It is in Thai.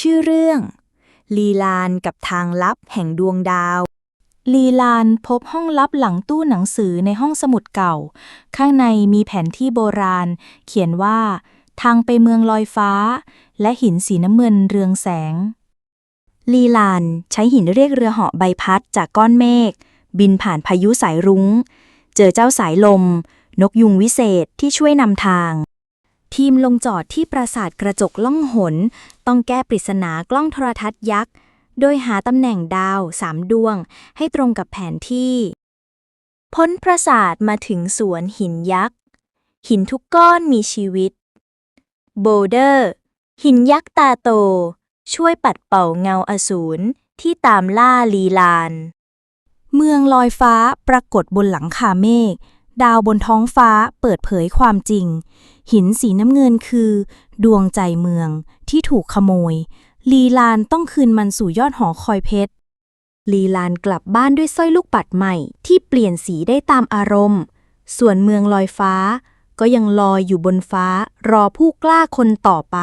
ชื่อเรื่อง ลีลานกับทางลับแห่งดวงดาว ลีลานพบห้องลับหลังตู้หนังสือในห้องสมุดเก่า ข้างในมีแผนที่โบราณ เขียนว่า ทางไปเมืองลอยฟ้า และหินสีน้ำเงินเรืองแสง ลีลานใช้หินเรียกเรือเหาะใบพัดจากก้อนเมฆ บินผ่านพายุสายรุง้ง เจอเจ้าสายลม นกยุงวิเศษที่ช่วยนำทาง ทีมลงจอดที่ปราสาทกระจกล่องหน ต้องแก้ปริศนากล้องโทรทัศน์ยักษ์ โดยหาตำแหน่งดาวสามดวง ให้ตรงกับแผนที่ พ้นปราสาทมาถึงสวนหินยักษ์ หินทุกก้อนมีชีวิต โบเดอร์ หินยักษ์ตาโต ช่วยปัดเป่าเงาอสูรที่ตามล่าลีลาน เมืองลอยฟ้าปรากฏบนหลังคาเมฆ ดาวบนท้องฟ้าเปิดเผยความจริง หินสีน้ำเงินคือ ดวงใจเมืองที่ถูกขโมย ลีลานต้องคืนมันสู่ยอดหอคอยเพชร ลีลานกลับบ้านด้วยสร้อยลูกปัดใหม่ที่เปลี่ยนสีได้ตามอารมณ์ ส่วนเมืองลอยฟ้า ก็ยังลอยอยู่บนฟ้ารอผู้กล้าคนต่อไป